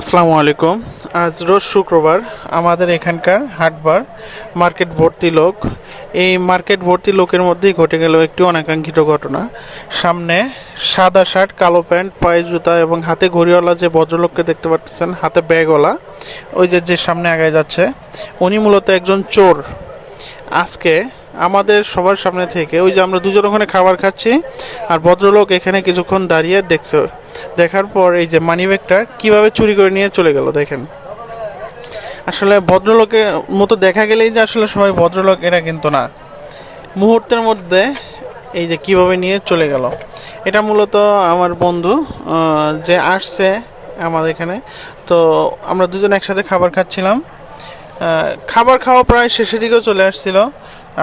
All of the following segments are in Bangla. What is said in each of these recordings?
আসসালামু আলাইকুম। আজ রোজ শুক্রবার আমাদের এখানকার হাটবার মার্কেট ভর্তি লোক। এই মার্কেট ভর্তি লোকের মধ্যেই ঘটে গেল একটি অনাকাঙ্ক্ষিত ঘটনা। সামনে সাদা শার্ট, কালো প্যান্ট, পায়ে জুতা এবং হাতে ঘড়িওয়ালা যে ভদ্রলোককে দেখতে পাচ্ছেন, হাতে ব্যাগওয়ালা, ওই যে যে সামনে আগায় যাচ্ছে, উনি মূলত একজন চোর। আজকে আমাদের সবার সামনে থেকে ওই যে আমরা দুজন ওখানে খাবার খাচ্ছি, আর ভদ্রলোক এখানে কিছুক্ষণ দাঁড়িয়ে দেখছে। দেখার পর এই যে মানিব্যাগটা কীভাবে চুরি করে নিয়ে চলে গেল, দেখেন। আসলে ভদ্রলোকের মতো দেখা গেলেই যে আসলে সবাই ভদ্রলোক, এরা কিন্তু না। মুহূর্তের মধ্যে এই যে কীভাবে নিয়ে চলে গেল। এটা মূলত আমার বন্ধু যে আসছে আমাদের এখানে। তো আমরা দুজন একসাথে খাবার খাচ্ছিলাম। খাবার খাওয়া প্রায় শেষের দিকেও চলে আসছিল।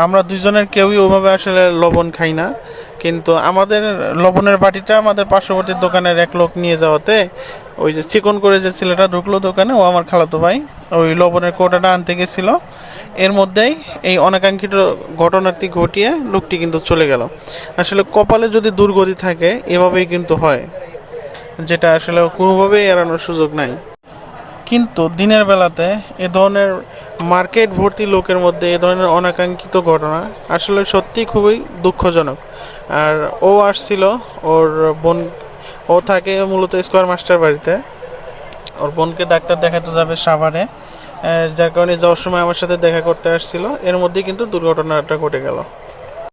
আমরা দুজনের কেউই ওভাবে আসলে লবণ খাই না। কিন্তু আমাদের লবণের বাটিটা আমাদের পার্শ্ববর্তী দোকানের এক লোক নিয়ে যাওয়াতে ওই যে চিকন করে যে ছেলেটা ঢুকলো দোকানে, ও আমার খালাতো ভাই, ওই লবণের কোটাটা আনতে গেছিল। এর মধ্যেই এই অনাকাঙ্ক্ষিত ঘটনাটি ঘটিয়ে লোকটি কিন্তু চলে গেল। আসলে কপালে যদি দুর্গতি থাকে, এভাবেই কিন্তু হয়, যেটা আসলে কোনোভাবেই এড়ানোর সুযোগ নাই। কিন্তু দিনের বেলাতে এ ধরনের মার্কেট ভর্তি লোকের মধ্যে এ ধরনের অনাকাঙ্ক্ষিত ঘটনা আসলে সত্যি খুবই দুঃখজনক। আর ও আসছিল ওর বোন, ও থাকে মূলত স্কোয়ার মাস্টার বাড়িতে। ওর বোনকে ডাক্তার দেখাতে যাবে সাভারে যার কারণে যাওয়ার সময় আমার সাথে দেখা করতে আসছিল। এর মধ্যেই কিন্তু দুর্ঘটনাটা ঘটে গেল।